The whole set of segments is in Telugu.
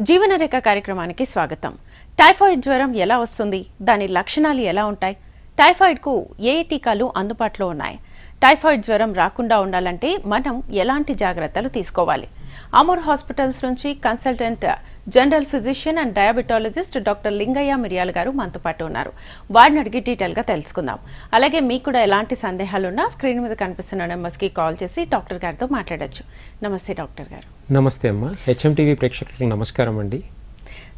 జీవనరేఖ కార్యక్రమానికి స్వాగతం. టైఫాయిడ్ జ్వరం ఎలా వస్తుంది? దాని లక్షణాలు ఎలా ఉంటాయి? టైఫాయిడ్కు ఏ టీకాలు అందుబాటులో ఉన్నాయి? టైఫాయిడ్ జ్వరం రాకుండా ఉండాలంటే మనం ఎలాంటి జాగ్రత్తలు తీసుకోవాలి? అమూర్ హాస్పిటల్స్ నుంచి consultant general physician and diabetologist doctor Lingaiah Miriyala గారు మనతో పాటు ఉన్నారు. వారిని అడిగి డీటెయిల్గా తెలుసుకుందాం. అలాగే మీకు కూడా ఎలాంటి సందేహాలున్నా స్క్రీన్ మీద కనిపిస్తున్న నెంబర్స్కి కాల్ చేసి డాక్టర్ గారితో మాట్లాడొచ్చు. నమస్తే డాక్టర్ గారు. నమస్తే అమ్మ. హెచ్ఎంటీవీ ప్రేక్షకులకు నమస్కారం అండి.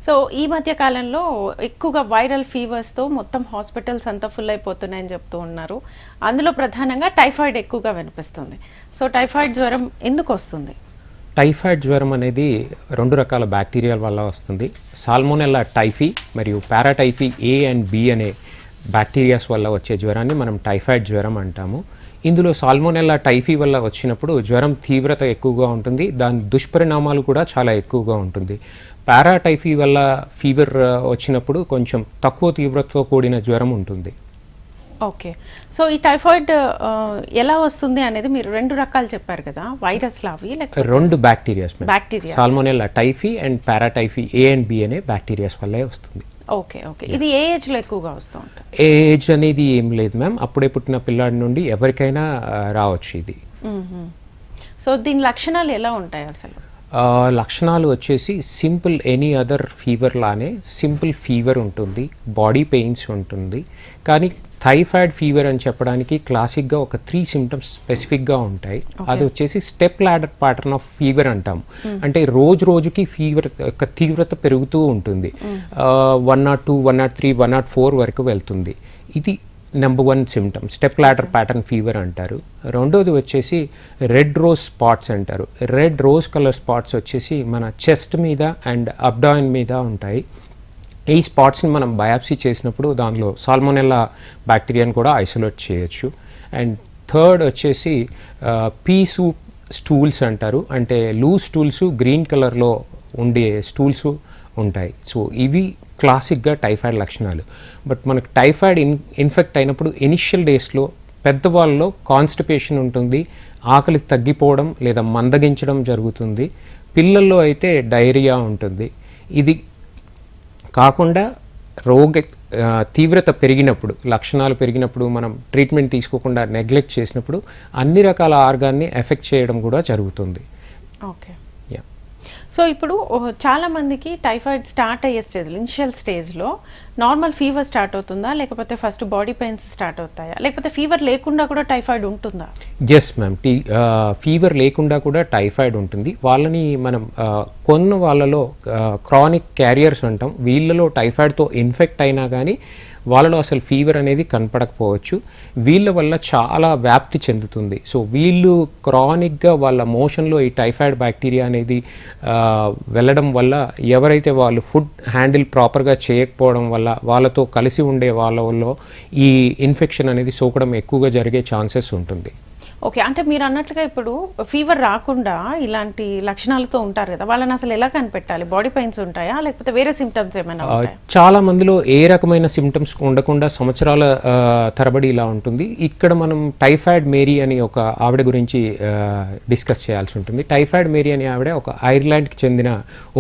సో ఈ మధ్య కాలంలో ఎక్కువగా వైరల్ ఫీవర్స్తో మొత్తం హాస్పిటల్స్ అంతా ఫుల్ అయిపోతున్నాయని చెప్తూ ఉన్నారు. అందులో ప్రధానంగా టైఫాయిడ్ ఎక్కువగా వినిపిస్తుంది. సో టైఫాయిడ్ జ్వరం ఎందుకు వస్తుంది? టైఫాయిడ్ జ్వరం అనేది రెండు రకాల బ్యాక్టీరియాల వల్ల వస్తుంది. సాల్మోనెల్లా టైఫీ మరియు పారాటైఫీ ఏ అండ్ బి అనే బ్యాక్టీరియాస్ వల్ల వచ్చే జ్వరాన్ని మనం టైఫాయిడ్ జ్వరం అంటాము. ఇందులో సాల్మోనెల్లా టైఫీ వల్ల వచ్చినప్పుడు జ్వరం తీవ్రత ఎక్కువగా ఉంటుంది. దాని దుష్పరిణామాలు కూడా చాలా ఎక్కువగా ఉంటుంది. పారాటైఫీ వల్ల ఫీవర్ వచ్చినప్పుడు కొంచెం తక్కువ తీవ్రతతో కూడిన జ్వరం ఉంటుంది. ఓకే. సో ఈ టైఫాయిడ్ ఎలా వస్తుంది అనేది మీరు రెండు రకాలు చెప్పారు కదా వైరస్ లావి లేకపోతే రెండు bacterias bacteria Salmonella typhi and paratyphi A and B అనే బ్యాక్టీరియాస్ వల్లే వస్తుంది. Okay okay. ఇది ఏ ఏజ్లో ఎక్కువగా వస్తూ ఉంటుంది? ఏజ్ అనేది ఏం లేదు మ్యామ్. అప్పుడే పుట్టిన పిల్లాడి నుండి ఎవరికైనా రావచ్చు ఇది. సో దీని లక్షణాలు ఎలా ఉంటాయి అసలు? లక్షణాలు వచ్చేసి సింపుల్ ఎనీ అదర్ ఫీవర్ లానే సింపుల్ ఫీవర్ ఉంటుంది బాడీ పెయిన్స్ ఉంటుంది. కానీ థైఫాయిడ్ ఫీవర్ అని చెప్పడానికి క్లాసిక్గా ఒక త్రీ సిమ్టమ్స్ స్పెసిఫిక్గా ఉంటాయి. అది వచ్చేసి step ladder pattern of fever అంటాం. అంటే రోజు రోజుకి ఫీవర్ యొక్క తీవ్రత పెరుగుతూ ఉంటుంది. One not two one not three one not four వరకు వెళ్తుంది. ఇది number one symptom step ladder pattern fever అంటారు. రెండోది వచ్చేసి రెడ్ రోజ్ స్పాట్స్ అంటారు. రెడ్ రోజ్ కలర్ స్పాట్స్ వచ్చేసి మన చెస్ట్ మీద అండ్ అబ్డాయిన్ మీద ఉంటాయి. ఈ స్పాట్స్ని మనం బయాప్సీ చేసినప్పుడు దానిలో సాల్మోనెల్లా బ్యాక్టీరియాని కూడా ఐసోలేట్ చేయొచ్చు. అండ్ థర్డ్ వచ్చేసి పీ సూప్ స్టూల్స్ అంటారు. అంటే లూజ్ స్టూల్స్ గ్రీన్ కలర్లో ఉండే స్టూల్స్ ఉంటాయి. సో ఇవి క్లాసిక్గా టైఫాయిడ్ లక్షణాలు. బట్ మనకు టైఫాయిడ్ ఇన్ ఇన్ఫెక్ట్ అయినప్పుడు ఇనిషియల్ డేస్లో పెద్దవాళ్ళలో కాన్స్టిపేషన్ ఉంటుంది. ఆకలి తగ్గిపోవడం లేదా మందగించడం జరుగుతుంది. పిల్లల్లో అయితే డైరియా ఉంటుంది. ఇది కాకుండా రోగ తీవ్రత పెరిగినప్పుడు లక్షణాలు పెరిగినప్పుడు మనం ట్రీట్మెంట్ తీసుకోకుండా నెగ్లెక్ట్ చేసినప్పుడు అన్ని రకాల ఆర్గాన్ని ఎఫెక్ట్ చేయడం కూడా జరుగుతుంది. ఓకే. సో ఇప్పుడు చాలామందికి చాలా మందికి టైఫాయిడ్ స్టార్ట్ అయ్యే స్టేజ్లో ఇనిషియల్ స్టేజ్లో నార్మల్ ఫీవర్ స్టార్ట్ అవుతుందా? లేకపోతే ఫస్ట్ బాడీ పెయిన్స్ స్టార్ట్ అవుతాయా? లేకపోతే ఫీవర్ లేకుండా కూడా టైఫాయిడ్ ఉంటుందా? ఎస్ మ్యామ్ టీ ఫీవర్ లేకుండా కూడా టైఫాయిడ్ ఉంటుంది. వాళ్ళని మనం కొన్ని కొన్న వాళ్ళలో క్రానిక్ క్యారియర్స్ అంటాం. వీళ్ళలో టైఫాయిడ్తో ఇన్ఫెక్ట్ అయినా కానీ వాళ్ళలో అసలు ఫీవర్ అనేది కనపడకపోవచ్చు. వీళ్ళ వల్ల చాలా వ్యాప్తి చెందుతుంది. సో వీళ్ళు క్రానిక్గా వాళ్ళ మోషన్లో ఈ టైఫాయిడ్ బ్యాక్టీరియా అనేది వెళ్ళడం వల్ల ఎవరైతే వాళ్ళు ఫుడ్ హ్యాండిల్ ప్రాపర్గా చేయకపోవడం వల్ల వాళ్ళతో కలిసి ఉండే వాళ్ళలో ఈ ఇన్ఫెక్షన్ అనేది సోకడం ఎక్కువగా జరిగే ఛాన్సెస్ ఉంటుంది. ఓకే అంటే మీరు అన్నట్లుగా ఇప్పుడు ఫీవర్ రాకుండా ఇలాంటి లక్షణాలతో ఉంటారు కదా వాళ్ళని అసలు ఎలా కనిపెట్టాలి? బాడీ పెయిన్స్ ఉంటాయా? లేకపోతే వేరే సిమ్టమ్స్ ఏమైనా చాలా మందిలో ఏ రకమైన సిమ్టమ్స్ ఉండకుండా సంవత్సరాల తరబడి ఇలా ఉంటుంది. ఇక్కడ మనం టైఫాయిడ్ మేరీ అని ఒక ఆవిడ గురించి డిస్కస్ చేయాల్సి ఉంటుంది. టైఫాయిడ్ మేరీ అని ఆవిడ ఒక ఐర్లాండ్కి చెందిన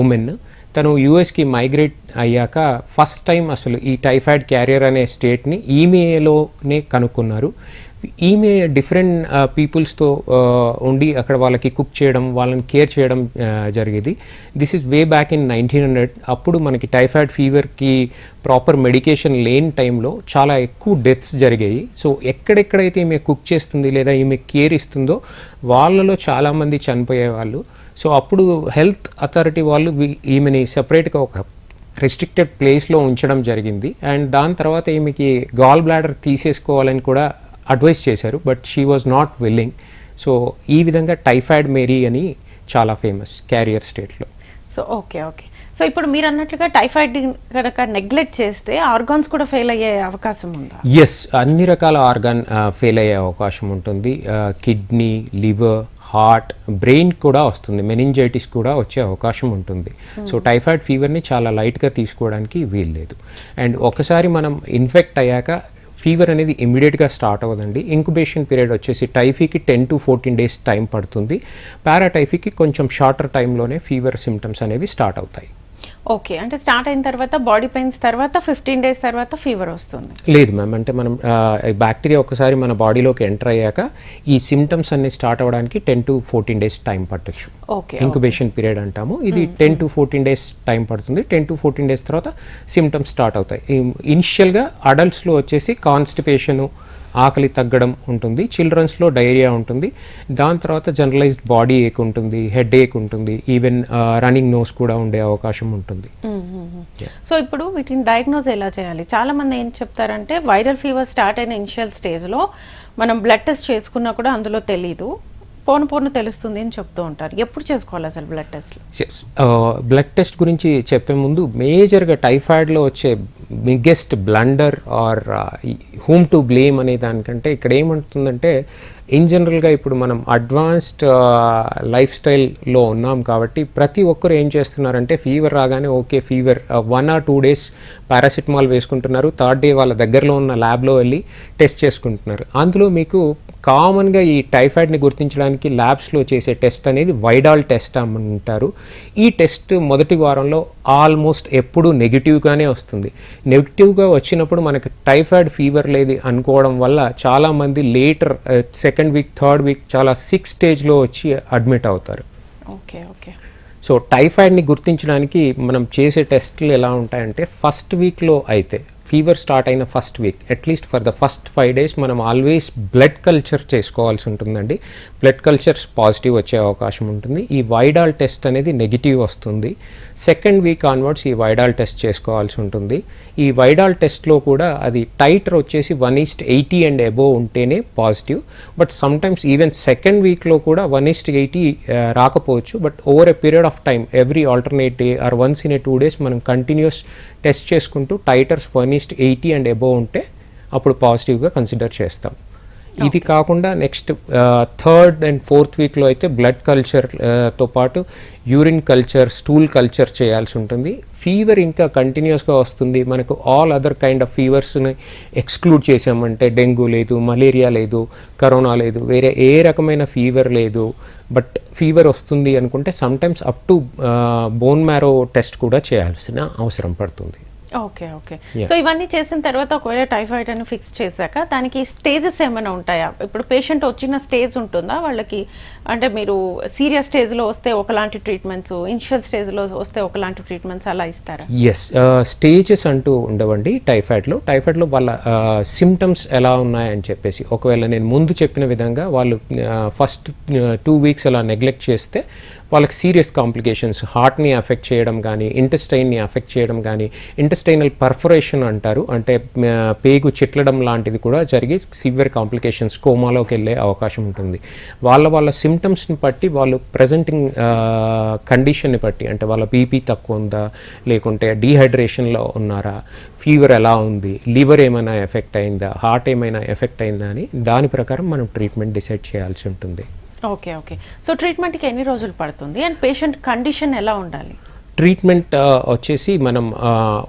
ఉమెన్ తను యూఎస్కి మైగ్రేట్ అయ్యాక ఫస్ట్ టైం అసలు ఈ టైఫాయిడ్ క్యారియర్ అనే స్టేట్ని ఈమెలోనే కనుక్కున్నారు. ఈమె డిఫరెంట్ పీపుల్స్తో ఉండి అక్కడ వాళ్ళకి కుక్ చేయడం వాళ్ళని కేర్ చేయడం జరిగేది. This is way back in nineteen hundred. అప్పుడు మనకి టైఫాయిడ్ ఫీవర్కి ప్రాపర్ మెడికేషన్ లేని టైంలో చాలా ఎక్కువ డెత్స్ జరిగాయి. సో ఎక్కడెక్కడైతే ఈమె కుక్ చేస్తుంది లేదా ఈమె కేర్ ఇస్తుందో వాళ్ళలో చాలామంది చనిపోయేవాళ్ళు. సో అప్పుడు హెల్త్ అథారిటీ వాళ్ళు ఈమెని సెపరేట్గా ఒక రెస్ట్రిక్టెడ్ ప్లేస్లో ఉంచడం జరిగింది. అండ్ దాని తర్వాత ఈమెకి గాల్ బ్లాడర్ తీసేసుకోవాలని కూడా అడ్వైస్ చేశారు. But she was not willing. So ఈ విధంగా టైఫాయిడ్ మేరీ అని చాలా ఫేమస్ క్యారియర్ స్టేట్లో. So okay okay. సో ఇప్పుడు మీరు అన్నట్లుగా టైఫాయిడ్ కనుక నెగ్లెక్ట్ చేస్తే ఆర్గాన్స్ కూడా ఫెయిల్ అయ్యే అవకాశం ఉందా? ఎస్ అన్ని రకాల ఆర్గాన్ ఫెయిల్ అయ్యే అవకాశం ఉంటుంది. కిడ్నీ లివర్ హార్ట్ బ్రెయిన్ కూడా వస్తుంది. మెనింజైటిస్ కూడా వచ్చే అవకాశం ఉంటుంది. సో టైఫాయిడ్ ఫీవర్ని చాలా లైట్గా తీసుకోవడానికి వీల్లేదు. అండ్ ఒకసారి మనం ఇన్ఫెక్ట్ అయ్యాక ఫీవర్ అనేది ఇమీడియట్గా స్టార్ట్ అవ్వదండి. ఇంక్యుబేషన్ పీరియడ్ వచ్చేసి టైఫీకి ten to fourteen days time పడుతుంది. పారాటైఫీకి కొంచెం షార్టర్ టైంలోనే ఫీవర్ సిమ్టమ్స్ అనేవి స్టార్ట్ అవుతాయి. ఓకే అంటే స్టార్ట్ అయిన తర్వాత బాడీ పెయిన్స్ తర్వాత ఫిఫ్టీన్ డేస్ తర్వాత ఫీవర్ వస్తుంది. లేదు మ్యామ్ అంటే మనం బ్యాక్టీరియా ఒకసారి మన బాడీలోకి ఎంటర్ అయ్యాక ఈ సిమ్టమ్స్ అన్ని స్టార్ట్ అవ్వడానికి ten to fourteen days time పట్టొచ్చు. ఓకే ఇంక్యుబేషన్ పీరియడ్ అంటాము. ఇది ten to fourteen days time పడుతుంది. టెన్ టు ఫోర్టీన్ డేస్ తర్వాత సిమ్టమ్స్ స్టార్ట్ అవుతాయి. ఇనిషియల్గా అడల్ట్స్లో వచ్చేసి కాన్స్టిపేషను ఆకలి తగ్గడం ఉంటుంది చిల్డ్రన్స్లో డైరియా ఉంటుంది. దాని తర్వాత జనరలైజ్డ్ బాడీ ఏక్ ఉంటుంది హెడ్ ఏక్ ఉంటుంది ఈవెన్ రన్నింగ్ నోస్ కూడా ఉండే అవకాశం ఉంటుంది. సో ఇప్పుడు వీటిని డయాగ్నోజ్ ఎలా చేయాలి? చాలా మంది ఏం చెప్తారంటే వైరల్ ఫీవర్ స్టార్ట్ అయిన ఇనిషియల్ స్టేజ్లో మనం బ్లడ్ టెస్ట్ చేసుకున్నా కూడా అందులో తెలీదు. పోను పోను తెలుస్తుంది అని చెప్తూ ఉంటారు. ఎప్పుడు చేసుకోవాలి అసలు బ్లడ్ టెస్ట్ బ్లడ్ టెస్ట్ గురించి చెప్పే ముందు మేజర్గా టైఫాయిడ్లో వచ్చే biggest blunder or home to blame అనే దానికంటే ఇక్కడ ఏమంటుందంటే ఇన్ జనరల్గా ఇప్పుడు మనం అడ్వాన్స్డ్ లైఫ్ స్టైల్లో ఉన్నాం కాబట్టి ప్రతి ఒక్కరు ఏం చేస్తున్నారంటే ఫీవర్ రాగానే okay fever one or two days paracetamol వేసుకుంటున్నారు. థర్డ్ డే వాళ్ళ దగ్గరలో ఉన్న ల్యాబ్లో వెళ్ళి టెస్ట్ చేసుకుంటున్నారు. అందులో మీకు కామన్గా ఈ టైఫాయిడ్ని గుర్తించడానికి ల్యాబ్స్లో చేసే టెస్ట్ అనేది వైడాల్ టెస్ట్ అంటారు. ఈ టెస్ట్ మొదటి వారంలో ఆల్మోస్ట్ ఎప్పుడు నెగిటివ్గానే వస్తుంది. నెగిటివ్గా వచ్చినప్పుడు మనకి టైఫాయిడ్ ఫీవర్ లేదు అనుకోవడం వల్ల చాలామంది later second week third week చాలా సిక్స్ స్టేజ్లో వచ్చి అడ్మిట్ అవుతారు. Okay okay. సో టైఫాయిడ్ని గుర్తించడానికి మనం చేసే టెస్ట్లు ఎలా ఉంటాయంటే ఫస్ట్ వీక్లో అయితే ఫీవర్ స్టార్ట్ అయిన first week. At least for the first five days మనం ఆల్వేస్ బ్లడ్ కల్చర్ చేసుకోవాల్సి ఉంటుందండి. బ్లడ్ కల్చర్స్ పాజిటివ్ వచ్చే అవకాశం ఉంటుంది. ఈ వైడాల్ టెస్ట్ అనేది నెగిటివ్ వస్తుంది. సెకండ్ వీక్ ఆన్వర్డ్స్ ఈ వైడాల్ టెస్ట్ చేసుకోవాల్సి ఉంటుంది. ఈ వైడాల్ టెస్ట్లో కూడా అది టైటర్ వచ్చేసి one is to eighty and above ఉంటేనే positive but sometimes even second వీక్లో కూడా వన్ ఈస్ట్ ఎయిటీ రాకపోవచ్చు. But over a period of time every alternate day or once in a two days మనం కంటిన్యూస్ టెస్ట్ చేసుకుంటూ titres furnished eighty and above ఉంటే అప్పుడు పాజిటివ్గా కన్సిడర్ చేస్తాం. ఇది కాకుండా నెక్స్ట్ థర్డ్ అండ్ ఫోర్త్ వీక్లో అయితే బ్లడ్ కల్చర్తో పాటు యూరిన్ కల్చర్ స్టూల్ కల్చర్ చేయాల్సి ఉంటుంది. ఫీవర్ ఇంకా కంటిన్యూస్గా వస్తుంది. మనకు ఆల్ అదర్ కైండ్ ఆఫ్ ఫీవర్స్ని ఎక్స్క్లూడ్ చేసామంటే డెంగ్యూ లేదు మలేరియా లేదు కరోనా లేదు వేరే ఏ రకమైన ఫీవర్ లేదు. బట్ ఫీవర్ వస్తుంది అనుకుంటే sometimes up to bone marrow test కూడా చేయాల్సిన అవసరం పడుతుంది. Okay okay. సో ఇవన్నీ చేసిన తర్వాత ఒకవేళ టైఫాయిడ్ అని ఫిక్స్ చేశాక దానికి స్టేజెస్ ఏమైనా ఉంటాయా? ఇప్పుడు పేషెంట్ వచ్చిన స్టేజ్ ఉంటుందా? వాళ్ళకి అంటే మీరు సీరియస్ స్టేజ్లో వస్తే ఒకలాంటి ట్రీట్మెంట్స్ ఇనిషియల్ స్టేజ్లో వస్తే ఒకలాంటి ట్రీట్మెంట్స్ అలా ఇస్తారా? ఎస్ స్టేజెస్ అంటూ ఉండవండి టైఫాయిడ్లో. టైఫాయిడ్లో వాళ్ళ సిమ్టమ్స్ ఎలా ఉన్నాయని చెప్పేసి. ఒకవేళ నేను ముందు చెప్పిన విధంగా వాళ్ళు ఫస్ట్ టూ వీక్స్ అలా నెగ్లెక్ట్ చేస్తే వాళ్ళకి సీరియస్ కాంప్లికేషన్స్ హార్ట్ని అఫెక్ట్ చేయడం కానీ ఇంటెస్టైన్ని అఫెక్ట్ చేయడం కానీ ఇంటెస్టైనల్ పర్ఫరేషన్ అంటారు. అంటే పేగు చిట్లడం లాంటిది కూడా జరిగి సివియర్ కాంప్లికేషన్స్ కోమాలోకి వెళ్ళే అవకాశం ఉంటుంది. వాళ్ళ వాళ్ళ సిమ్టమ్స్ని బట్టి వాళ్ళు ప్రజెంటింగ్ కండిషన్ని బట్టి అంటే వాళ్ళ బీపీ తక్కువ ఉందా లేకుంటే డీహైడ్రేషన్లో ఉన్నారా ఫీవర్ ఎలా ఉంది లివర్ ఏమైనా ఎఫెక్ట్ అయిందా హార్ట్ ఏమైనా ఎఫెక్ట్ అయిందా అని దాని ప్రకారం మనం ట్రీట్మెంట్ డిసైడ్ చేయాల్సి ఉంటుంది. Okay okay. సో ట్రీట్మెంట్కి ఎన్ని రోజులు పడుతుంది? అండ్ పేషెంట్ కండిషన్ ఎలా ఉండాలి? ట్రీట్మెంట్ వచ్చేసి మనం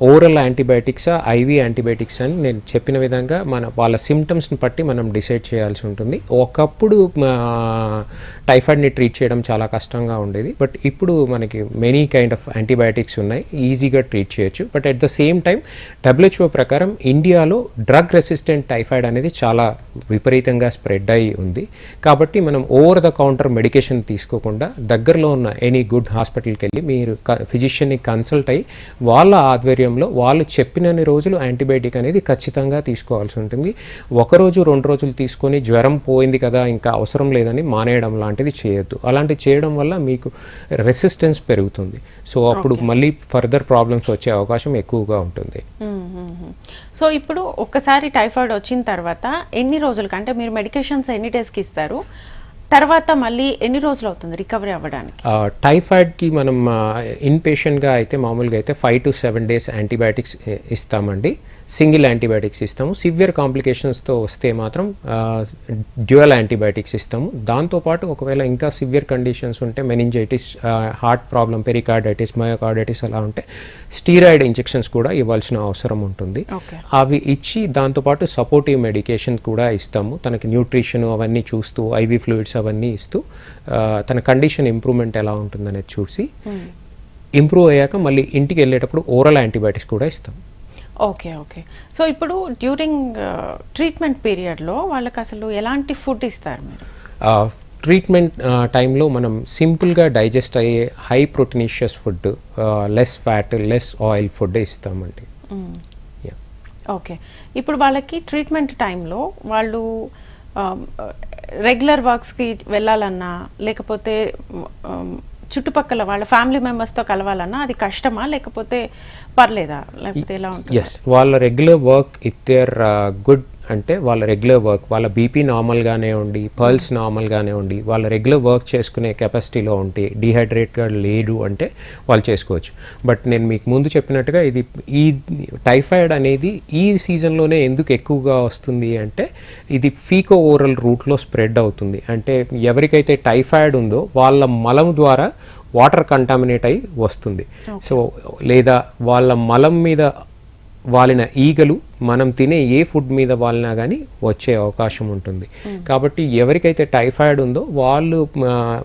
ఓరల్ యాంటీబయాటిక్సా ఐవీ యాంటీబయాటిక్స్ అని నేను చెప్పిన విధంగా మన వాళ్ళ సిమ్టమ్స్ని బట్టి మనం డిసైడ్ చేయాల్సి ఉంటుంది. ఒకప్పుడు టైఫాయిడ్ని ట్రీట్ చేయడం చాలా కష్టంగా ఉండేది. బట్ ఇప్పుడు మనకి మెనీ కైండ్ ఆఫ్ యాంటీబయాటిక్స్ ఉన్నాయి. ఈజీగా ట్రీట్ చేయొచ్చు. But at the same time WHO ప్రకారం ఇండియాలో డ్రగ్ రెసిస్టెంట్ టైఫాయిడ్ అనేది చాలా విపరీతంగా స్ప్రెడ్ అయి ఉంది. కాబట్టి మనం ఓవర్ ద కౌంటర్ మెడికేషన్ తీసుకోకుండా దగ్గరలో ఉన్న ఎనీ గుడ్ హాస్పిటల్కి వెళ్ళి మీరు ఫిజిషియన్ని కన్సల్ట్ అయ్యి వాళ్ళ ఆధ్వర్యంలో వాళ్ళు చెప్పినన్ని రోజులు యాంటీబయాటిక్ అనేది ఖచ్చితంగా తీసుకోవాల్సి ఉంటుంది. ఒక రోజు రెండు రోజులు తీసుకొని జ్వరం పోయింది కదా ఇంకా అవసరం లేదని మానేయడం లాంటిది చేయొద్దు. అలాంటివి చేయడం వల్ల మీకు రెసిస్టెన్స్ పెరుగుతుంది. సో అప్పుడు మళ్ళీ ఫర్దర్ ప్రాబ్లమ్స్ వచ్చే అవకాశం ఎక్కువగా ఉంటుంది. సో ఇప్పుడు ఒక్కసారి టైఫాయిడ్ వచ్చిన తర్వాత ఎన్ని రోజులకి అంటే మీరు మెడికేషన్స్ ఎన్ని డేస్కి ఇస్తారు? తర్వాత మళ్ళీ ఎన్ని రోజులు అవుతుంది రికవరీ అవ్వడానికి? టైఫాయిడ్కి మనం ఇన్ పేషెంట్గా అయితే మామూలుగా అయితే five to seven days antibiotics ఇస్తామండి. సింగిల్ యాంటీబయాటిక్స్ ఇస్తాము. సివియర్ కాంప్లికేషన్స్తో వస్తే మాత్రం డ్యూయల్ యాంటీబయాటిక్స్ ఇస్తాము. దాంతోపాటు ఒకవేళ ఇంకా సివియర్ కండిషన్స్ ఉంటే meningitis heart problem pericarditis myocarditis అలా ఉంటే స్టీరాయిడ్ ఇంజెక్షన్స్ కూడా ఇవ్వాల్సిన అవసరం ఉంటుంది. అవి ఇచ్చి దాంతోపాటు సపోర్టివ్ మెడికేషన్ కూడా ఇస్తాము. తనకి న్యూట్రిషన్ అవన్నీ చూస్తూ ఐవీ ఫ్లూయిడ్స్ అవన్నీ ఇస్తూ తన కండిషన్ ఇంప్రూవ్మెంట్ ఎలా ఉంటుందనేది చూసి ఇంప్రూవ్ అయ్యాక మళ్ళీ ఇంటికి వెళ్ళేటప్పుడు ఓరల్ యాంటీబయాటిక్స్ కూడా ఇస్తాం. Okay okay. సో ఇప్పుడు డ్యూరింగ్ ట్రీట్మెంట్ పీరియడ్లో వాళ్ళకి అసలు ఎలాంటి ఫుడ్ ఇస్తారు మీరు? ట్రీట్మెంట్ టైంలో మనం సింపుల్గా డైజెస్ట్ అయ్యే high proteinaceous food less fat less oil food ఇస్తామండి. ఓకే. ఇప్పుడు వాళ్ళకి ట్రీట్మెంట్ టైంలో వాళ్ళు రెగ్యులర్ వర్క్స్కి వెళ్ళాలన్నా లేకపోతే చుట్టుపక్కల వాళ్ళ ఫ్యామిలీ మెంబర్స్తో కలవాలన్నా అది కష్టమా లేకపోతే పర్లేదా? లేకపోతే ఎలా ఉంటుంది? ఎస్ వాళ్ళ regular work if they're good అంటే వాళ్ళ రెగ్యులర్ వర్క్ వాళ్ళ బీపీ నార్మల్గానే ఉండి పల్స్ నార్మల్గానే ఉండి వాళ్ళ రెగ్యులర్ వర్క్ చేసుకునే కెపాసిటీలో ఉంటే డీహైడ్రేట్గా లేదు అంటే వాళ్ళు చేసుకోవచ్చు. బట్ నేను మీకు ముందు చెప్పినట్టుగా ఇది ఈ టైఫాయిడ్ అనేది ఈ సీజన్లోనే ఎందుకు ఎక్కువగా వస్తుంది అంటే ఇది ఫీకో ఓరల్ రూట్లో స్ప్రెడ్ అవుతుంది. అంటే ఎవరికైతే టైఫాయిడ్ ఉందో వాళ్ళ మలం ద్వారా వాటర్ కంటామినేట్ అయి వస్తుంది. సో లేదా వాళ్ళ మలం మీద వాలిన ఈగలు మనం తినే ఏ ఫుడ్ మీద వాలినా కానీ వచ్చే అవకాశం ఉంటుంది. కాబట్టి ఎవరికైతే టైఫాయిడ్ ఉందో వాళ్ళు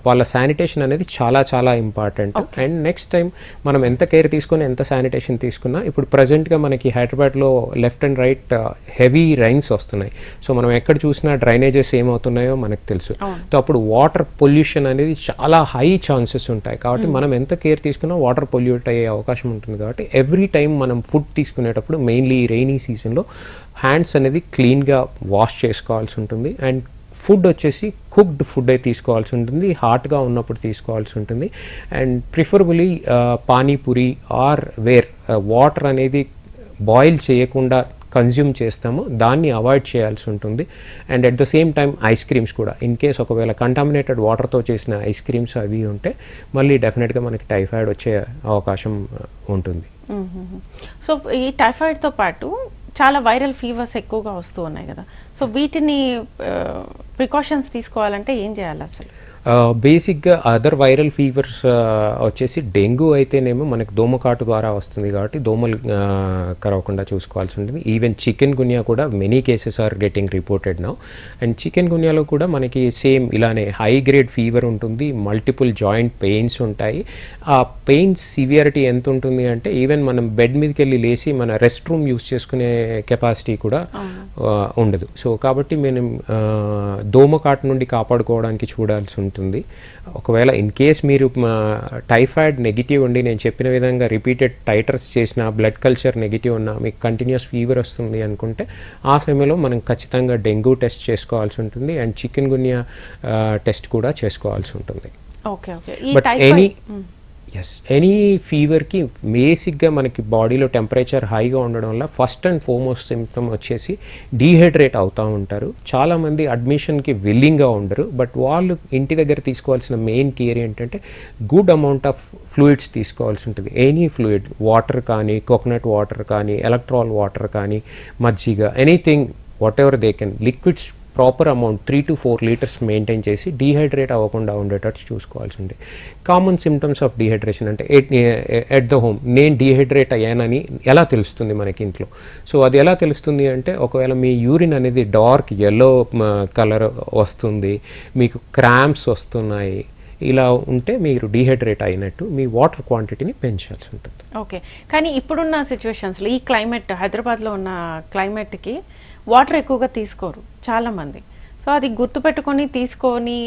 వాళ్ళ శానిటేషన్ అనేది చాలా చాలా ఇంపార్టెంట్. అండ్ నెక్స్ట్ టైం మనం ఎంత కేర్ తీసుకొని ఎంత శానిటేషన్ తీసుకున్నా ఇప్పుడు ప్రజెంట్గా మనకి హైదరాబాద్లో left and right heavy rains వస్తున్నాయి. సో మనం ఎక్కడ చూసినా డ్రైనేజెస్ ఏమవుతున్నాయో మనకు తెలుసు. సో అప్పుడు వాటర్ పొల్యూషన్ అనేది చాలా హై ఛాన్సెస్ ఉంటాయి. కాబట్టి మనం ఎంత కేర్ తీసుకున్నా వాటర్ పొల్యూట్ అయ్యే అవకాశం ఉంటుంది. కాబట్టి ఎవ్రీ టైం మనం ఫుడ్ తీసుకునేటప్పుడు మెయిన్లీ రైనీ సీజన్లో హ్యాండ్స్ అనేది క్లీన్గా వాష్ చేసుకోవాల్సి ఉంటుంది. అండ్ ఫుడ్ వచ్చేసి కుక్డ్ ఫుడ్ అయితే తీసుకోవాల్సి ఉంటుంది. హాట్గా ఉన్నప్పుడు తీసుకోవాల్సి ఉంటుంది. And preferably panipuri or where water అనేది బాయిల్ చేయకుండా కన్జ్యూమ్ చేస్తామో. దాన్ని అవాయిడ్ చేయాల్సి ఉంటుంది. And at the same time ice creams కూడా. ఇన్ కేస్ ఒకవేళ కంటామినేటెడ్ వాటర్తో చేసిన ఐస్ క్రీమ్స్ అవి ఉంటే మళ్ళీ డెఫినెట్గా మనకి టైఫాయిడ్ వచ్చే అవకాశం ఉంటుంది. సో ఈ టైఫాయిడ్తో పాటు చాలా వైరల్ ఫీవర్స్ ఎక్కువగా వస్తూ ఉన్నాయి కదా. సో వీటిని ప్రికాషన్స్ తీసుకోవాలంటే ఏం చేయాలి అసలు? బేసిక్గా అదర్ వైరల్ ఫీవర్స్ వచ్చేసి డెంగ్యూ అయితేనేమో మనకి దోమకాటు ద్వారా వస్తుంది కాబట్టి దోమలు కరవకుండా చూసుకోవాల్సి ఉంటుంది. ఈవెన్ చికెన్ గున్యా కూడా many cases are getting reported now and chicken గున్యాలో కూడా మనకి సేమ్ ఇలానే హై గ్రేడ్ ఫీవర్ ఉంటుంది మల్టిపుల్ జాయింట్ పెయిన్స్ ఉంటాయి. ఆ పెయిన్ సివియారిటీ ఎంత ఉంటుంది అంటే ఈవెన్ మనం బెడ్ మీదకి వెళ్ళి లేచి మన రెస్ట్ రూమ్ యూస్ చేసుకునే కెపాసిటీ కూడా ఉండదు. సో కాబట్టి మనం ఆ, దోమకాటు నుండి కాపాడుకోవడానికి చూడాల్సి ఉంటుంది. ఒకవేళ ఇన్ కేస్ మీరు టైఫాయిడ్ నెగిటివ్ ఉండి నేను చెప్పిన విధంగా రిపీటెడ్ టైటర్స్ చేసిన బ్లడ్ కల్చర్ నెగిటివ్ ఉన్నా మీకు కంటిన్యూస్ ఫీవర్ వస్తుంది అనుకుంటే ఆ సమయంలో మనం ఖచ్చితంగా డెంగ్యూ టెస్ట్ చేసుకోవాల్సి ఉంటుంది అండ్ చికెన్ గున్యా టెస్ట్ కూడా చేసుకోవాల్సి ఉంటుంది. Okay okay but any yes any ఫీవర్కి బేసిక్గా మనకి బాడీలో టెంపరేచర్ హైగా ఉండడం వల్ల ఫస్ట్ అండ్ ఫోర్మోస్ట్ సిమ్టమ్ వచ్చేసి డీహైడ్రేట్ అవుతూ ఉంటారు. చాలామంది అడ్మిషన్కి విల్లింగ్గా ఉండరు. బట్ వాళ్ళు ఇంటి దగ్గర తీసుకోవాల్సిన మెయిన్ కేర్ ఏంటంటే గుడ్ అమౌంట్ ఆఫ్ ఫ్లూయిడ్స్ తీసుకోవాల్సి ఉంటుంది. ఎనీ ఫ్లూయిడ్ వాటర్ కానీ కోకోనట్ వాటర్ కానీ ఎలక్ట్రాల్ వాటర్ కానీ మజ్జిగ anything whatever they can liquids proper amount three to four litres maintain చేసి డీహైడ్రేట్ అవ్వకుండా ఉండేటట్టు చూసుకోవాల్సి ఉంది కామన్ సిమ్టమ్స్ ఆఫ్ డీహైడ్రేషన్ అంటే ఎట్ ద హోమ్ నేను డీహైడ్రేట్ అయ్యానని ఎలా తెలుస్తుంది మనకి ఇంట్లో? సో అది ఎలా తెలుస్తుంది అంటే ఒకవేళ మీ యూరిన్ అనేది డార్క్ ఎల్లో కలర్ వస్తుంది మీకు క్రామ్స్ వస్తున్నాయి ఇలా ఉంటే మీరు డీహైడ్రేట్ అయినట్టు మీ వాటర్ క్వాంటిటీని పెంచాల్సి ఉంటుంది. ఓకే కానీ ఇప్పుడున్న సిచ్యువేషన్స్లో ఈ క్లైమేట్ హైదరాబాద్లో ఉన్న క్లైమేట్కి వాటర్ ఎక్కువగా తీసుకోరు. చాలామంది. సో అది గుర్తుపెట్టుకొని తీసుకొని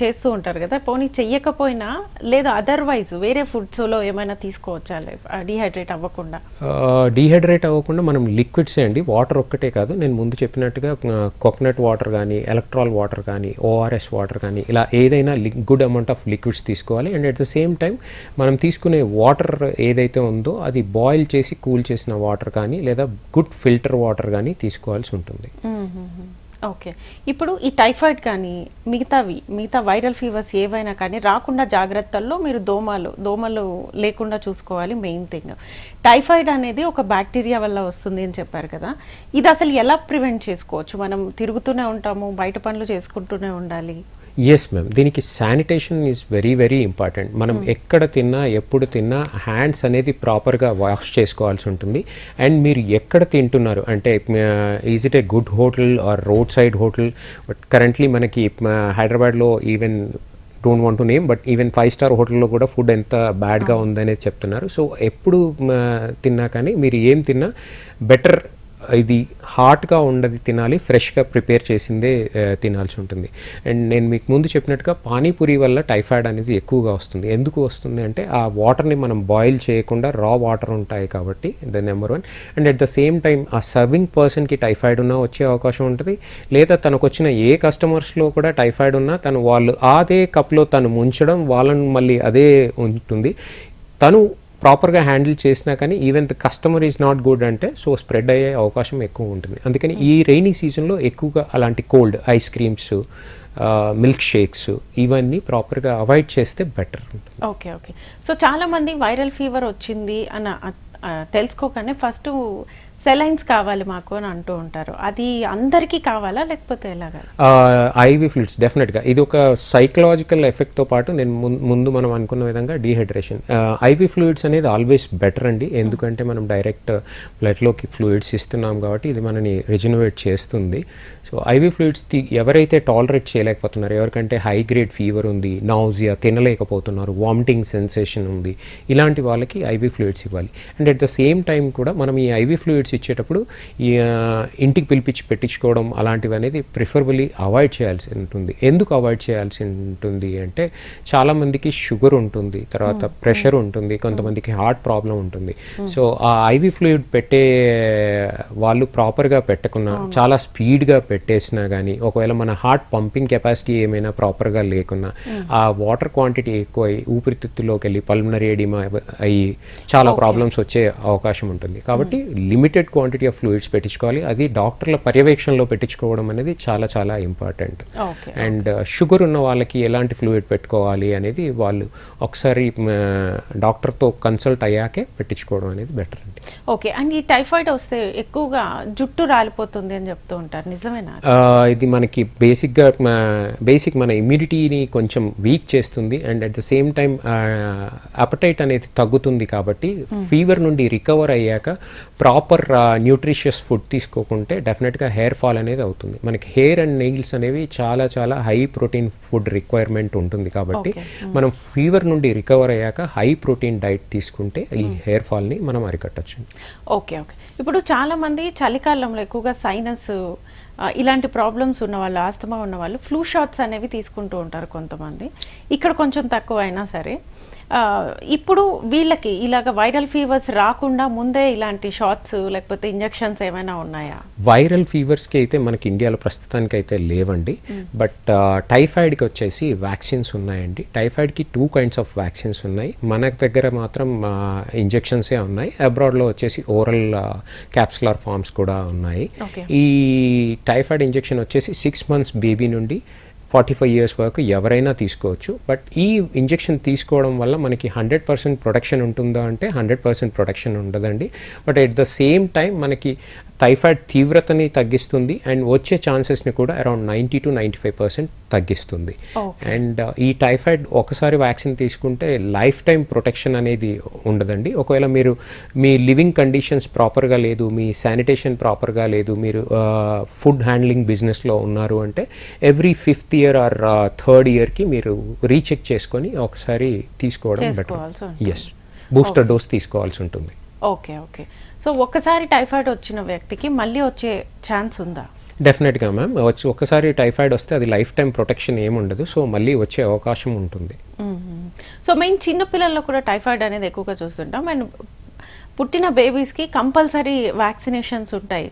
చేస్తూ ఉంటారు కదా. పోనీ చెయ్యకపోయినా లేదా అదర్వైజ్ వేరే ఫుడ్స్లో ఏమైనా తీసుకోవచ్చా? డిహైడ్రేట్ అవ్వకుండా. డీహైడ్రేట్ అవ్వకుండా మనం లిక్విడ్స్ అండి. వాటర్ ఒక్కటే కాదు. నేను ముందు చెప్పినట్టుగా కోకోనట్ వాటర్ కానీ ఎలక్ట్రాల్ వాటర్ కానీ ఓఆర్ఎస్ వాటర్ కానీ ఇలా ఏదైనా గుడ్ అమౌంట్ ఆఫ్ లిక్విడ్స్ తీసుకోవాలి. And at the same time మనం తీసుకునే వాటర్ ఏదైతే ఉందో అది బాయిల్ చేసి కూల్ చేసిన వాటర్ కానీ లేదా గుడ్ ఫిల్టర్ వాటర్ కానీ తీసుకోవాల్సి ఉంటుంది. ఓకే ఇప్పుడు ఈ టైఫాయిడ్ కానీ మిగతావి మిగతా వైరల్ ఫీవర్స్ ఏవైనా కానీ రాకుండా జాగ్రత్తల్లో మీరు దోమలు దోమలు లేకుండా చూసుకోవాలి మెయిన్ థింగ్ టైఫాయిడ్ అనేది ఒక బ్యాక్టీరియా వల్ల వస్తుంది అని చెప్పారు కదా. ఇది అసలు ఎలా ప్రివెంట్ చేసుకోవచ్చు? మనం తిరుగుతూనే ఉంటాము బయట పనులు చేసుకుంటూనే ఉండాలి. ఎస్ మ్యామ్ దీనికి sanitation is very very important మనం ఎక్కడ తిన్నా ఎప్పుడు తిన్నా హ్యాండ్స్ అనేది ప్రాపర్గా వాష్ చేసుకోవాల్సి ఉంటుంది. అండ్ మీరు ఎక్కడ తింటున్నారు? అంటే is it a good hotel or road side hotel but currently మనకి హైదరాబాద్లో even don't want to name but even five star హోటల్లో కూడా ఫుడ్ ఎంత బ్యాడ్గా ఉందనేది చెప్తున్నారు. సో ఎప్పుడు తిన్నా కానీ మీరు ఏం తిన్నా బెటర్ ఇది హాట్గా ఉండదు తినాలి ఫ్రెష్గా ప్రిపేర్ చేసిందే తినాల్సి ఉంటుంది. అండ్ నేను మీకు ముందు చెప్పినట్టుగా పానీపూరి వల్ల టైఫాయిడ్ అనేది ఎక్కువగా వస్తుంది. ఎందుకు వస్తుంది అంటే ఆ వాటర్ని మనం బాయిల్ చేయకుండా రా వాటర్ ఉంటాయి కాబట్టి the number one and at the same time ఆ సర్వింగ్ పర్సన్కి టైఫాయిడ్ ఉన్నా వచ్చే అవకాశం ఉంటుంది. లేదా తనకు వచ్చిన ఏ కస్టమర్స్లో కూడా టైఫాయిడ్ ఉన్నా తను వాళ్ళు అదే కప్లో తను ముంచడం వాళ్ళని మళ్ళీ అదే ఉంటుంది. తను ప్రాపర్గా హ్యాండిల్ చేసినా కానీ even the customer is not good అంటే సో స్ప్రెడ్ అయ్యే అవకాశం ఎక్కువ ఉంటుంది. అందుకని ఈ రైనీ సీజన్లో ఎక్కువగా అలాంటి cold ice creams milk shakes ఇవన్నీ ప్రాపర్గా అవాయిడ్ చేస్తే బెటర్ ఓకే ఓకే. సో చాలామంది వైరల్ ఫీవర్ వచ్చింది అని తెలుసుకోకనే తెలుసుకోగానే ఫస్ట్ సెలైన్స్ కావాలి మాకు అని అంటూ ఉంటారు. అది అందరికీ కావాలా లేకపోతే ఎలాగా? ఐవి ఫ్లూయిడ్స్ డెఫినెట్గా ఇది ఒక సైకలాజికల్ ఎఫెక్ట్తో పాటు నేను ముందు మనం అనుకున్న విధంగా డీహైడ్రేషన్ ఐవి ఫ్లూయిడ్స్ అనేది ఆల్వేస్ బెటర్ అండి. ఎందుకంటే మనం డైరెక్ట్ బ్లడ్లోకి ఫ్లూయిడ్స్ ఇస్తున్నాం కాబట్టి ఇది మనని రిజనరేట్ చేస్తుంది. సో ఐవి ఫ్లూయిడ్స్ ఎవరైతే టాలరేట్ చేయలేకపోతున్నారు ఎవరికంటే హై గ్రేడ్ ఫీవర్ ఉంది నాউజియా తినలేకపోతున్నారు వామిటింగ్ సెన్సేషన్ ఉంది ఇలాంటి వాళ్ళకి ఐవి ఫ్లూయిడ్స్ ఇవ్వాలి. And at the same time కూడా మనం ఈ ఐవి ఫ్లూయిడ్స్ ఇచ్చేటప్పుడు ఈ ఇంటికి పిలిపించి పెట్టించుకోవడం అలాంటివి అనేది ప్రిఫరబుల్లీ అవాయిడ్ చేయాల్సి ఉంటుంది. ఎందుకు అవాయిడ్ చేయాల్సి ఉంటుంది అంటే చాలామందికి షుగర్ ఉంటుంది తర్వాత ప్రెషర్ ఉంటుంది కొంతమందికి హార్ట్ ప్రాబ్లం ఉంటుంది. సో ఆ ఐవి ఫ్లూయిడ్ పెట్టే వాళ్ళు ప్రాపర్గా పెట్టకున్నా చాలా స్పీడ్గా పెట్టేసినా కానీ ఒకవేళ మన హార్ట్ పంపింగ్ కెపాసిటీ ఏమైనా ప్రాపర్గా లేకున్నా ఆ వాటర్ క్వాంటిటీ ఎక్కువ అయ్యి ఊపిరితిత్తులోకి వెళ్ళి పల్మనరీ ఎడిమా అయ్యి చాలా ప్రాబ్లమ్స్ వచ్చే అవకాశం ఉంటుంది. కాబట్టి లిమిటెడ్ క్వాంటిటీ ఆఫ్ ఫ్లూయిడ్స్ పెట్టించుకోవాలి. అది డాక్టర్ల పర్యవేక్షణలో పెట్టించుకోవడం అనేది చాలా చాలా ఇంపార్టెంట్. అండ్ షుగర్ ఉన్న వాళ్ళకి ఎలాంటి ఫ్లూయిడ్ పెట్టుకోవాలి అనేది వాళ్ళు ఒకసారి డాక్టర్తో కన్సల్ట్ అయ్యాకే పెట్టించుకోవడం అనేది బెటర్ అండి. ఓకే అండ్ ఈ టైఫాయిడ్ వస్తే ఎక్కువగా జుట్టు రాలిపోతుంది అని చెప్తూ ఉంటారు. నిజమేనా? ఇది మనకి బేసిక్గా బేసిక్ మన ఇమ్యూనిటీని కొంచెం వీక్ చేస్తుంది. And at the same time appetite అనేది తగ్గుతుంది కాబట్టి ఫీవర్ నుండి రికవర్ అయ్యాక ప్రాపర్ న్యూట్రిషియస్ ఫుడ్ తీసుకోకుంటే డెఫినెట్గా హెయిర్ ఫాల్ అనేది అవుతుంది. మనకి హెయిర్ అండ్ నెయిల్స్ అనేవి చాలా చాలా హై ప్రోటీన్ ఫుడ్ రిక్వైర్మెంట్ ఉంటుంది కాబట్టి మనం ఫీవర్ నుండి రికవర్ అయ్యాక హై ప్రోటీన్ డైట్ తీసుకుంటే ఈ హెయిర్ ఫాల్ని మనం అరికట్టచ్చు. ఓకే ఓకే ఇప్పుడు చాలా మంది చలికాలంలో ఎక్కువగా సైనస్ ఇలాంటి ప్రాబ్లమ్స్ ఉన్న వాళ్ళు ఆస్తమా ఉన్న వాళ్ళు ఫ్లూ షాట్స్ అనేవి తీసుకుంటూ ఉంటారు కొంతమంది. ఇక్కడ కొంచెం తక్కువ అయినా సరే ఇప్పుడు వీళ్ళకి ఇలాగ వైరల్ ఫీవర్స్ రాకుండా ముందే ఇలాంటి షాట్స్ లేకపోతే ఇంజెక్షన్స్ ఏమైనా ఉన్నాయా? వైరల్ ఫీవర్స్కి అయితే మనకి ఇండియాలో ప్రస్తుతానికి అయితే లేవండి బట్ టైఫాయిడ్కి వచ్చేసి వ్యాక్సిన్స్ ఉన్నాయండి. టైఫాయిడ్కి టూ కైండ్స్ ఆఫ్ వ్యాక్సిన్స్ ఉన్నాయి. మన దగ్గర మాత్రం ఇంజెక్షన్సే ఉన్నాయి. అబ్రాడ్లో వచ్చేసి ఓరల్ క్యాప్సులర్ ఫార్మ్స్ కూడా ఉన్నాయి. ఈ టైఫాయిడ్ ఇంజెక్షన్ వచ్చేసి సిక్స్ మంత్స్ బేబీ నుండి ఫార్టీ ఫైవ్ ఇయర్స్ వరకు ఎవరైనా తీసుకోవచ్చు. బట్ ఈ ఇంజెక్షన్ తీసుకోవడం వల్ల మనకి హండ్రెడ్ పర్సెంట్ ప్రొటెక్షన్ ఉంటుందా అంటే హండ్రెడ్ పర్సెంట్ ప్రొటెక్షన్ ఉండదండి. But at the same time మనకి టైఫాయిడ్ తీవ్రతని తగ్గిస్తుంది అండ్ వచ్చే ఛాన్సెస్ని కూడా around ninety to ninety five percent తగ్గిస్తుంది. అండ్ ఈ టైఫాయిడ్ ఒకసారి వ్యాక్సిన్ తీసుకుంటే లైఫ్ టైం ప్రొటెక్షన్ అనేది ఉండదండి. ఒకవేళ మీరు మీ లివింగ్ కండిషన్స్ ప్రాపర్గా లేదు మీ శానిటేషన్ ప్రాపర్గా లేదు మీరు ఫుడ్ హ్యాండ్లింగ్ బిజినెస్లో ఉన్నారు అంటే every fifth year or third ఇయర్కి మీరు రీచెక్ చేసుకొని ఒకసారి తీసుకోవడం బెటర్. ఎస్ బూస్టర్ డోస్ తీసుకోవాల్సి ఉంటుంది. Okay okay. సో ఒక్కసారి టైఫాయిడ్ వచ్చిన వ్యక్తికి మళ్ళీ వచ్చే ఛాన్స్ ఉందా? డెఫినెట్గా మ్యామ్. వచ్చి ఒకసారి టైఫాయిడ్ వస్తే అది లైఫ్ టైం ప్రొటెక్షన్ ఏముండదు. సో మళ్ళీ వచ్చే అవకాశం ఉంటుంది. సో మెయిన్ చిన్న పిల్లల్లో కూడా టైఫాయిడ్ అనేది ఎక్కువగా చూస్తుంటాం. అండ్ పుట్టిన బేబీస్కి కంపల్సరీ వ్యాక్సినేషన్స్ ఉంటాయి.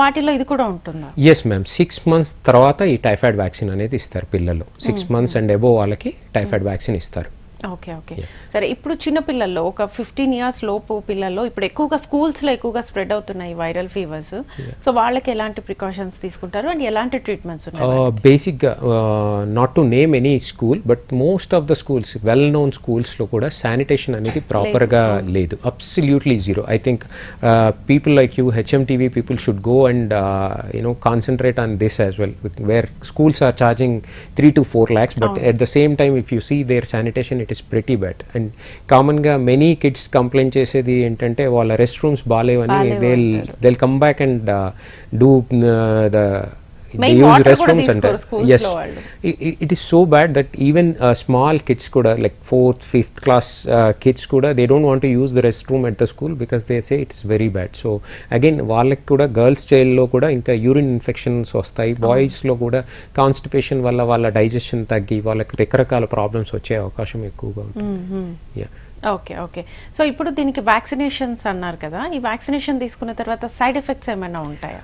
వాటిలో ఇది కూడా ఉంటుందా? ఎస్ మ్యామ్ సిక్స్ మంత్స్ తర్వాత ఈ టైఫాయిడ్ వ్యాక్సిన్ అనేది ఇస్తారు పిల్లలు. సిక్స్ మంత్స్ అండ్ అబోవ్ వాళ్ళకి టైఫాయిడ్ వ్యాక్సిన్ ఇస్తారు. Okay okay. సరే ఇప్పుడు చిన్న పిల్లల్లో ఒక ఫిఫ్టీన్ ఇయర్స్ లోపు పిల్లల్లో ఇప్పుడు ఎక్కువగా schools లో ఎక్కువగా స్ప్రెడ్ అవుతున్నాయి వైరల్ ఫీవర్స్. సో వాళ్ళకి ఎలాంటి ప్రికాషన్స్ తీసుకుంటారు? అండ్ ఎలాంటి ట్రీట్మెంట్స్ ఉన్నాయి బేసిక్గా not to name any school but most of the schools well known స్కూల్స్లో కూడా శానిటేషన్ అనేది ప్రాపర్గా లేదు. Absolutely zero I think people like you HMTV people should go and you know concentrate on this as well where schools are charging three to four lakhs but at the same time if you see there sanitation it is pretty bad and కామన్గా మెనీ కిడ్స్ కంప్లైంట్ చేసేది ఏంటంటే వాళ్ళ rest rooms బాగాలేవని they they come back and do the it is so bad that even small kids కూడా like fourth fifth class kids కూడా they don't want use the rest room at the school because they say it's very bad so again వాళ్ళకి కూడా గర్ల్స్ చైల్డ్లో కూడా ఇంకా యూరిన్ ఇన్ఫెక్షన్స్ వస్తాయి. బాయ్స్లో కూడా కాన్స్టిపేషన్ వల్ల వాళ్ళ డైజెషన్ తగ్గి వాళ్ళకి రకరకాల ప్రాబ్లమ్స్ వచ్చే అవకాశం ఎక్కువగా ఉంటుంది. Okay okay. సో ఇప్పుడు దీనికి వ్యాక్సినేషన్స్ అన్నారు కదా ఈ వ్యాక్సినేషన్ తీసుకున్న తర్వాత సైడ్ ఎఫెక్ట్స్ ఏమైనా ఉంటాయా?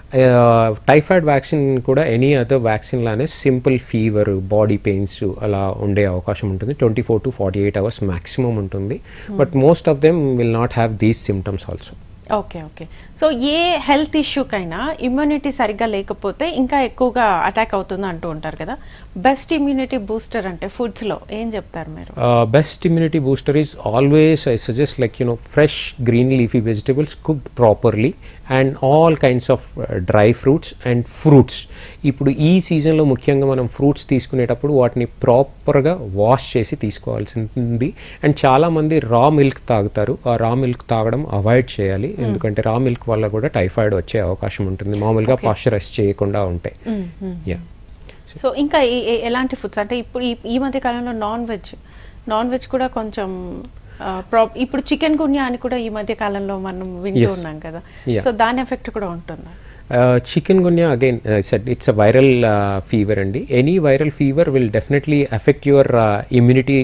టైఫాయిడ్ వ్యాక్సిన్ కూడా ఎనీ అదర్ వ్యాక్సిన్ లానే సింపుల్ ఫీవర్ బాడీ పెయిన్స్ అలా ఉండే అవకాశం ఉంటుంది. Twenty four to forty eight hours maximum ఉంటుంది but most of them will not have these symptoms also okay okay. So A health ఇష్యూకైనా ఇమ్యూనిటీ సరిగ్గా లేకపోతే ఇంకా ఎక్కువగా అటాక్ అవుతుంది అంటూ ఉంటారు కదా. బెస్ట్ ఇమ్యూనిటీ బూస్టర్ అంటే ఫుడ్స్లో ఏం చెప్తారు మీరు? booster is always i suggest like you know fresh green leafy vegetables cooked properly and all kinds of uh, dry fruits and fruits ఇప్పుడు ఈ సీజన్లో ముఖ్యంగా మనం ఫ్రూట్స్ తీసుకునేటప్పుడు వాటిని ప్రాపర్గా వాష్ చేసి తీసుకోవాల్సి ఉంటుంది అండ్ చాలామంది రా మిల్క్ తాగుతారు. ఆ రా మిల్క్ తాగడం అవాయిడ్ చేయాలి. ఎందుకంటే రా మిల్క్ వల్ల కూడా టైఫాయిడ్ వచ్చే అవకాశం ఉంటుంది. మామూలుగా పాశ్చరైజ్ చేయకుండా ఉంటాయి యా సో ఇంకా ఎలాంటి ఫుడ్స్ అంటే ఇప్పుడు ఈ మధ్య కాలంలో నాన్ వెజ్ నాన్ వెజ్ కూడా కొంచెం ఇప్పుడు చికెన్ గున్యా అని కూడా ఈ మధ్య కాలంలో మనం వింటూ. ఉన్నాం కదా. సో దాని ఎఫెక్ట్ కూడా ఉంటుంది? Chikungunya again set it's a viral fever అండి. Any viral fever will definitely affect your immunity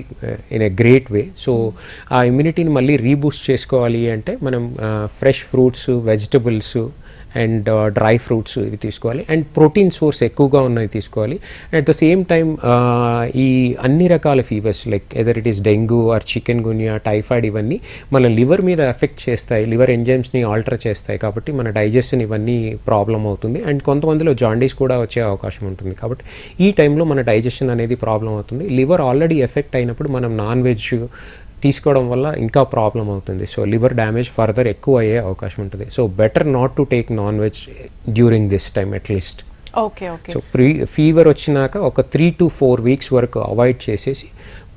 in a great way so ఆ ఇమ్యూనిటీని మళ్ళీ రీబూస్ట్ చేసుకోవాలి అంటే మనం fresh fruits vegetables and uh, dry fruits ఇవి తీసుకోవాలి. అండ్ ప్రోటీన్ సోర్స్ ఎక్కువగా ఉన్నవి తీసుకోవాలి. అట్ ద సేమ్ టైం ఈ అన్ని రకాల fevers like either it is dengue or chikungunya typhoid ఇవన్నీ మన లివర్ మీద ఎఫెక్ట్ చేస్తాయి. లివర్ ఎంజైమ్స్ని ఆల్టర్ చేస్తాయి కాబట్టి మన డైజెషన్ ఇవన్నీ ప్రాబ్లం అవుతుంది. అండ్ కొంతమందిలో జాండీస్ కూడా వచ్చే అవకాశం ఉంటుంది కాబట్టి ఈ టైంలో మన డైజెషన్ అనేది ప్రాబ్లం అవుతుంది. లివర్ ఆల్రెడీ ఎఫెక్ట్ అయినప్పుడు మనం నాన్ వెజ్ తీసుకోవడం వల్ల ఇంకా ప్రాబ్లం అవుతుంది. సో లివర్ డ్యామేజ్ ఫర్దర్ ఎక్కువ అయ్యే అవకాశం ఉంటుంది. So better not to take non veg during this time at least okay okay. So pre fever వచ్చినాక ఒక త్రీ టు ఫోర్ వీక్స్ వరకు అవాయిడ్ చేసేసి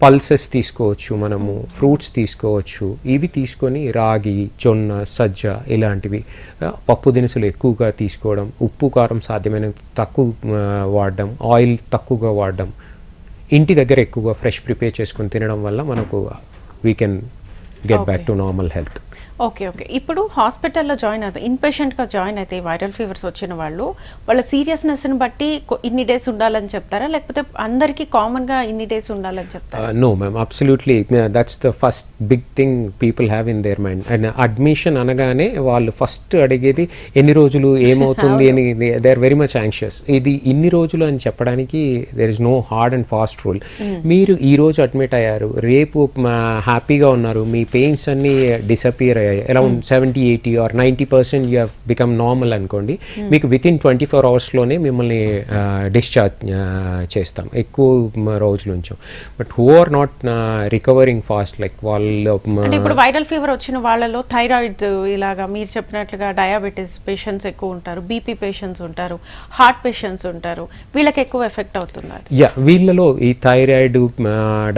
పల్సెస్ తీసుకోవచ్చు మనము ఫ్రూట్స్ తీసుకోవచ్చు. ఇవి తీసుకొని రాగి జొన్న సజ్జ ఇలాంటివి పప్పు దినుసులు ఎక్కువగా తీసుకోవడం ఉప్పు కారం సాధ్యమైన తక్కువ వాడడం ఆయిల్ తక్కువగా వాడడం ఇంటి దగ్గర ఎక్కువగా ఫ్రెష్ ప్రిపేర్ చేసుకొని తినడం వల్ల మనకు we can get okay. back to normal health. Okay okay. ఇప్పుడు హాస్పిటల్లో జాయిన్ అవుతాయి ఇన్పేషెంట్గా జాయిన్ అయితే వైరల్ ఫీవర్స్ వచ్చిన వాళ్ళు వాళ్ళ సీరియస్నెస్ని బట్టి ఇన్ని డేస్ ఉండాలని చెప్తారా? లేకపోతే అందరికీ కామన్గా ఇన్ని డేస్ ఉండాలని చెప్తారా? No ma'am absolutely that's the first big thing people have in their mind and admission అనగానే వాళ్ళు ఫస్ట్ అడిగేది ఎన్ని రోజులు ఏమవుతుంది అని they are very much anxious ఇది ఇన్ని రోజులు అని చెప్పడానికి there is no hard and fast rule మీరు ఈ రోజు అడ్మిట్ అయ్యారు. రేపు హ్యాపీగా ఉన్నారు. మీ పెయిన్స్ అన్ని disappear around seventy eighty or ninety percent you have become normal అనుకోండి. మీకు విత్ ఇన్ ట్వంటీ ఫోర్ అవర్స్లోనే మిమ్మల్ని డిశ్చార్జ్ చేస్తాం. ఎక్కువ రోజుల నుంచి but who are not recovering fast like వాళ్ళు ఇప్పుడు వైరల్ ఫీవర్ వచ్చిన వాళ్ళలో థైరాయిడ్ ఇలాగా మీరు చెప్పినట్లుగా డయాబెటీస్ పేషెంట్స్ ఎక్కువ ఉంటారు బీపీ పేషెంట్స్ ఉంటారు హార్ట్ పేషెంట్స్ ఉంటారు. వీళ్ళకి ఎక్కువ ఎఫెక్ట్ అవుతుంది యా వీళ్ళలో ఈ thyroid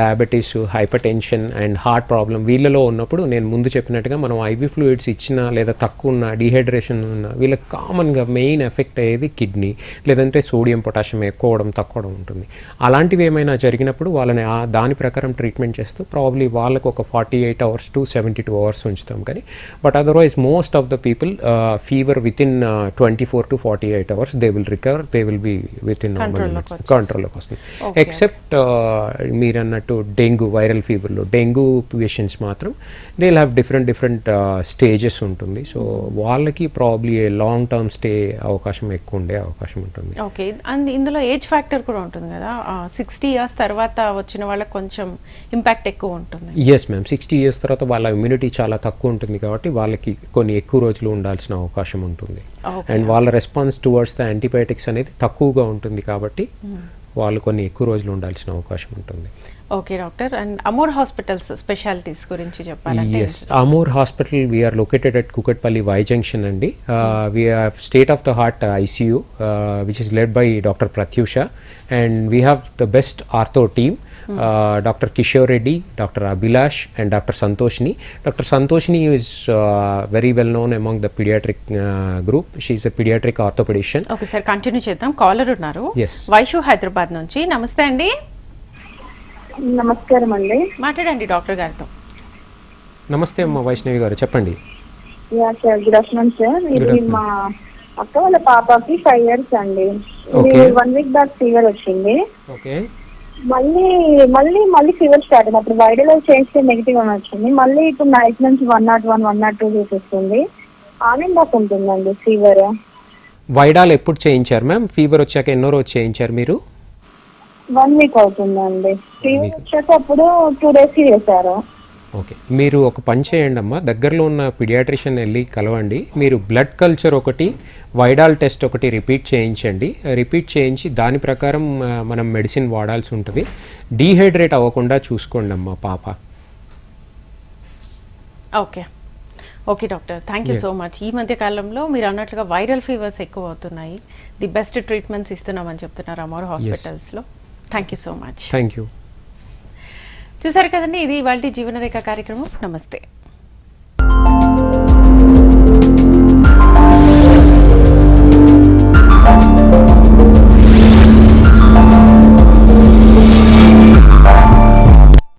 diabetes hypertension and heart problem వీళ్ళలో ఉన్నప్పుడు నేను ముందు చెప్పినట్టుగా మనం ఐవి ఫ్లూయిడ్స్ ఇచ్చినా లేదా తక్కువ ఉన్న డిహైడ్రేషన్ ఉన్న వీళ్ళకి కామన్గా మెయిన్ ఎఫెక్ట్ అయ్యేది కిడ్నీ లేదంటే సోడియం పొటాషియం ఎక్కువడం తక్కువడం ఉంటుంది. అలాంటివి ఏమైనా జరిగినప్పుడు వాళ్ళని ఆ దాని ప్రకారం ట్రీట్మెంట్ చేస్తూ ప్రాబ్లీ వాళ్ళకు ఒక forty eight hours to seventy two hours ఉంచుతాం కానీ but otherwise most of the people fever within twenty four to forty eight hours they will recover they will be within. కంట్రోల్లోకి వస్తుంది. ఎక్సెప్ట్ మీరు అన్నట్టు డెంగ్యూ వైరల్ ఫీవర్లో డెంగ్యూ పేషెంట్స్ మాత్రం they have different different stages ఉంటుంది. సో వాళ్ళకి ప్రాబ్లీ లాంగ్ టర్మ్ స్టే అవకాశం ఎక్కువ ఉండే అవకాశం ఉంటుంది. ఓకే అండ్ ఇందులో ఏజ్ ఫ్యాక్టర్ కూడా ఉంటుంది కదా? సిక్స్టీ ఇయర్స్ తర్వాత వచ్చిన వాళ్ళకి కొంచెం ఇంపాక్ట్ ఎక్కువ ఉంటుంది. ఎస్ మ్యామ్ సిక్స్టీ ఇయర్స్ తర్వాత వాళ్ళ ఇమ్యూనిటీ చాలా తక్కువ ఉంటుంది కాబట్టి వాళ్ళకి కొన్ని ఎక్కువ రోజులు ఉండాల్సిన అవకాశం ఉంటుంది. అండ్ వాళ్ళ రెస్పాన్స్ టువర్డ్స్ ద యాంటీబయాటిక్స్ అనేది తక్కువగా ఉంటుంది కాబట్టి వాళ్ళు కొన్ని ఎక్కువ రోజులు ఉండాల్సిన అవకాశం ఉంటుంది. Okay doctor. And Amor hospitals specialities గురించి చెప్పాలంటే yes Amor hospital we are located at Kukatpally Y junction అండి. We have state of the heart ICU which is led by doctor Pratyusha and we have the best ortho team doctor Kishore Reddy doctor Abhilash and doctor Santoshni doctor Santoshni is very well known among the pediatric group she's a pediatric orthopedician okay sir continue చేద్దాం. కాలర్ ఉన్నారు. వైషు హైదరాబాద్ నుంచి. నమస్తే అండి. నమస్కారం అండి మాట్లాడండి డాక్టర్ గారితో. నమస్తే అమ్మ వైష్ణవి గారు చెప్పండి. Yeah sir good afternoon sir. ఇది. మా అక్క వాళ్ళ పాపకి ఫైవ్ ఇయర్స్ అండి. వన్ వీక్ బ్యాక్ ఫీవర్ వచ్చింది. ఓకే మళ్ళీ మళ్ళీ మళ్ళీ ఫీవర్ స్టార్ట్ అయింది. అప్పుడు వైరల్ చేస్తే నెగిటివ్ అని వచ్చింది. మళ్ళీ ఇప్పుడు నైట్ నుంచి one naught one one naught two చూపిస్తుంది. ఆమె దాకా ఉంటుందండి ఫీవర్. వైడాల్ ఎప్పుడు చేయించారు మ్యామ్? ఫీవర్ వచ్చాక ఎన్నో రోజు చేయించారు మీరు? వన్ వీక్ అవుతుందండి. ఫీవర్ వచ్చాక అప్పుడు టూ డేస్ చేశారు. ఓకే. మీరు ఒక పని చేయండి అమ్మా. దగ్గరలో ఉన్న పిడియాట్రిషియన్ వెళ్ళి కలవండి. మీరు బ్లడ్ కల్చర్ ఒకటి వైడాల్ టెస్ట్ ఒకటి రిపీట్ చేయించండి. రిపీట్ చేయించి దాని ప్రకారం మనం మెడిసిన్ వాడాల్సి ఉంటుంది. డీహైడ్రేట్ అవ్వకుండా చూసుకోండి అమ్మా పాప. Okay. Okay doctor. Thank you so much ఈ మధ్య కాలంలో మీరు అన్నట్లుగా వైరల్ ఫీవర్స్ ఎక్కువ అవుతున్నాయి. ది బెస్ట్ ట్రీట్మెంట్స్ ఇస్తున్నామని చెప్తున్నారు అమోర్ హాస్పిటల్స్లో thank you so much thank you చూసారు కదండి ఇది ఇవాళ జీవనరేఖ కార్యక్రమం. నమస్తే.